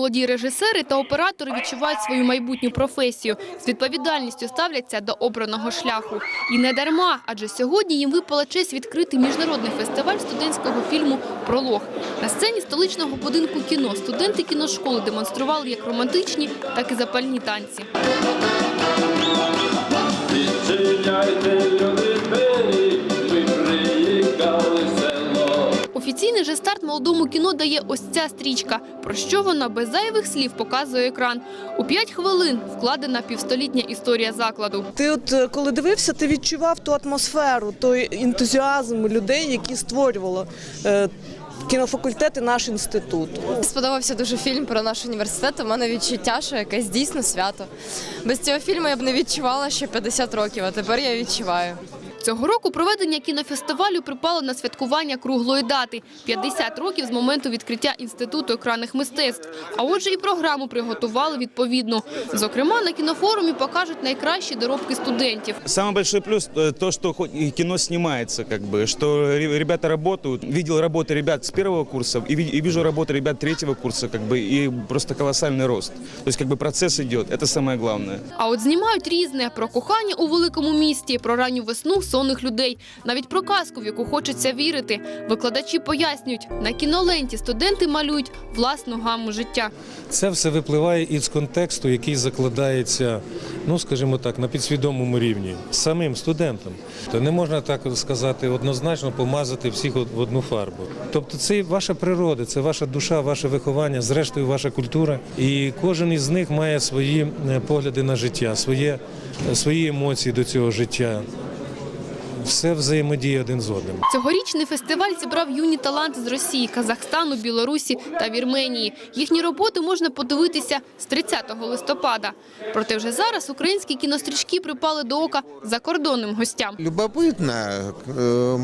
молоді режисери та оператори відчувають свою майбутню професію. З відповідальністю ставляться до обраного шляху. І не дарма, адже сьогодні їм випала честь відкрити міжнародний фестиваль студентського фільму «Пролог». На сцені столичного будинку кіно студенти кіношколи демонстрували як романтичні, так і запальні танці. Село. Офіційний же старт молодому кіно дає ось ця стрічка. Про що вона без зайвих слів показує екран. У п'ять хвилин вкладена півстолітня історія закладу. Ти от е, коли дивився, ти відчував ту атмосферу, той ентузіазм людей, які створювало е, кінофакультет і наш інститут. Сподобався дуже фільм про наш університет. У мене відчуття, що якесь дійсно свято. Без цього фільму я б не відчувала ще 50 років, а тепер я відчуваю. Цього року проведення кінофестивалю припало на святкування круглої дати – 50 років з моменту відкриття Інституту екранних мистецтв. А отже і програму приготували відповідно. Зокрема, на кінофорумі покажуть найкращі доробки студентів. Самый большой плюс э, то, что хоть и кино снимается, как бы, что ре- ребята работают. Видел работы ребят с первого курса и, ви- и вижу работы ребят третьего курса, как бы, и просто колоссальный рост. То есть, как бы, процесс идет. Это самое главное. А от знімають різне – про кохання у великому місті, про ранню весну сонних людей, навіть про казку, в яку хочеться вірити. Викладачі пояснюють, на кіноленті студенти малюють власну гаму життя. Це все випливає із контексту, який закладається, ну скажімо так, на підсвідомому рівні самим студентам. То не можна так сказати однозначно помазати всіх в одну фарбу. Тобто, це ваша природа, це ваша душа, ваше виховання, зрештою, ваша культура. І кожен із них має свої е, погляди на життя, своє, свої емоції до цього життя Все взаємодіє один з одним. Цьогорічний фестиваль зібрав юні таланти з Росії, Казахстану, Білорусі та Вірменії. Їхні роботи можна подивитися з 30 листопада. Проте вже зараз українські кінострічки припали до ока закордонним гостям. Любопытно. Э,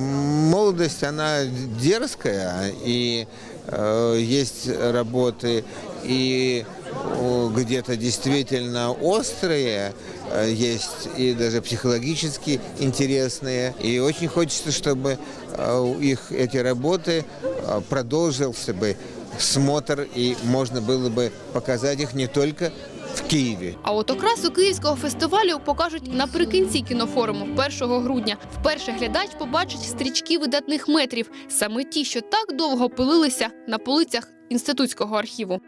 Молодость, она дерзкая, и э, есть работы и о, где-то действительно острые, э, есть и даже психологически интересные. И очень хочется, чтобы э, у их эти работы э, продолжился бы смотр, и можно было бы показать их не только в Киеве. А от окрасу київського фестивалю покажуть наприкінці кінофоруму 1 грудня. Вперше глядач побачить стрічки видатних метрів, саме ті, що так довго пилилися на полицях інститутського архіву.